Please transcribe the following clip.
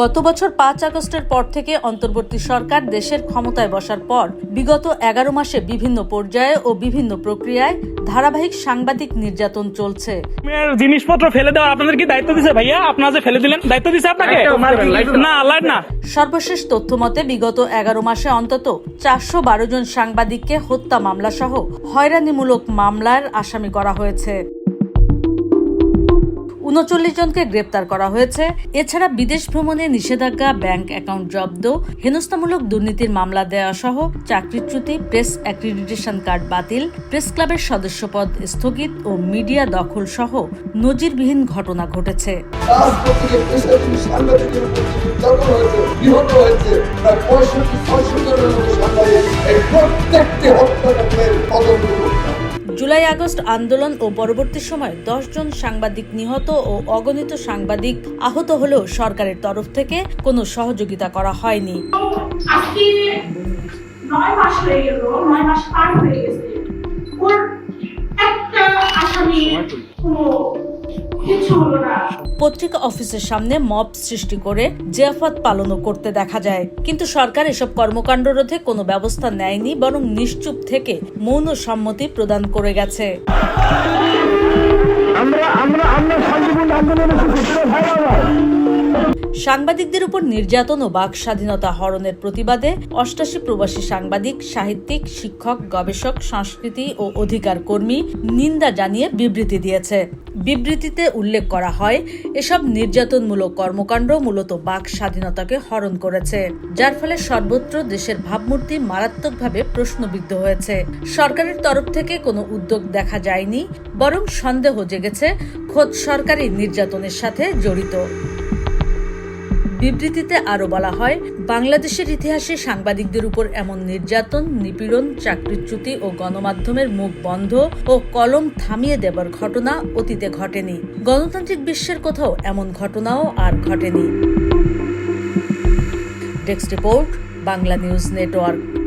গত বছর পাঁচ আগস্টের পর থেকে অন্তর্বর্তী সরকার দেশের ক্ষমতায় বসার পর বিগত এগারো মাসে বিভিন্ন পর্যায়ে ও বিভিন্ন প্রক্রিয়ায় ধারাবাহিক সাংবাদিক নির্যাতন চলছে। জিনিসপত্র ফেলে দেওয়ার আপনাদের কি দায়িত্ব দিছে ভাইয়া? আপনারা যে ফেলে দিলেন দায়িত্ব দিছে আপনাকে? না লাইট না। সর্বশেষ তথ্য মতে বিগত এগারো মাসে অন্তত চারশো বারো জন সাংবাদিককে হত্যা মামলা সহ হয়রানিমূলক মামলার আসামি করা হয়েছে। উনচল্লিশ জনকে গ্রেপ্তার করা হয়েছে এছাড়া বিদেশ ভ্রমণে নিষেধাজ্ঞা, ব্যাংক অ্যাকাউন্ট জব্দ, হেনস্থামূলক দুর্নীতির মামলা দেওয়া সহ চাকরিচ্যুতি প্রেস অ্যাক্রিডিটেশন কার্ড বাতিল, প্রেস ক্লাবের সদস্যপদ স্থগিত ও মিডিয়া দখল সহ নজিরবিহীন ঘটনা ঘটেছে প্রত্যেকটি। জুলাই আগস্ট আন্দোলন ও পরবর্তী সময় দশ জন সাংবাদিক নিহত ও অগণিত সাংবাদিক আহত হলেও সরকারের তরফ থেকে কোনো সহযোগিতা করা হয়নি। হয়ে হয়ে পত্রিকা অফিসের সামনে মব সৃষ্টি করে জিয়াফত পালনও করতে দেখা যায়। কিন্তু সরকার এসব কর্মকাণ্ড রোধে কোনো ব্যবস্থা নেয়নি বরং নিশ্চুপ থেকে মৌন সম্মতি প্রদান করে গেছে। সাংবাদিকদের উপর নির্যাতন ও বাক স্বাধীনতা হরণের প্রতিবাদে অষ্টাশি প্রবাসী সাংবাদিক, সাহিত্যিক, শিক্ষক, গবেষক, সংস্কৃতি ও অধিকার কর্মী নিন্দা জানিয়ে বিবৃতি দিয়েছে। বিবৃতিতে উল্লেখ করা হয়, এসব নির্যাতনমূলক কর্মকাণ্ড মূলত বাক স্বাধীনতাকে হরণ করেছে, যার ফলে সর্বত্র দেশের ভাবমূর্তি মারাত্মকভাবে প্রশ্নবিদ্ধ হয়েছে। সরকারের তরফ থেকে কোনো উদ্যোগ দেখা যায়নি, বরং সন্দেহ জেগেছে খোদ সরকারি নির্যাতনের সাথে জড়িত। বিবৃতিতে আরও বলা হয়, বাংলাদেশের ইতিহাসে সাংবাদিকদের উপর এমন নির্যাতন, নিপীড়ন, চাকরিচ্যুতি ও গণমাধ্যমের মুখ বন্ধ ও কলম থামিয়ে দেবার ঘটনা অতীতে ঘটেনি। গণতান্ত্রিক বিশ্বের কোথাও এমন ঘটনাও আর ঘটেনি। Desk report, Bangla news network.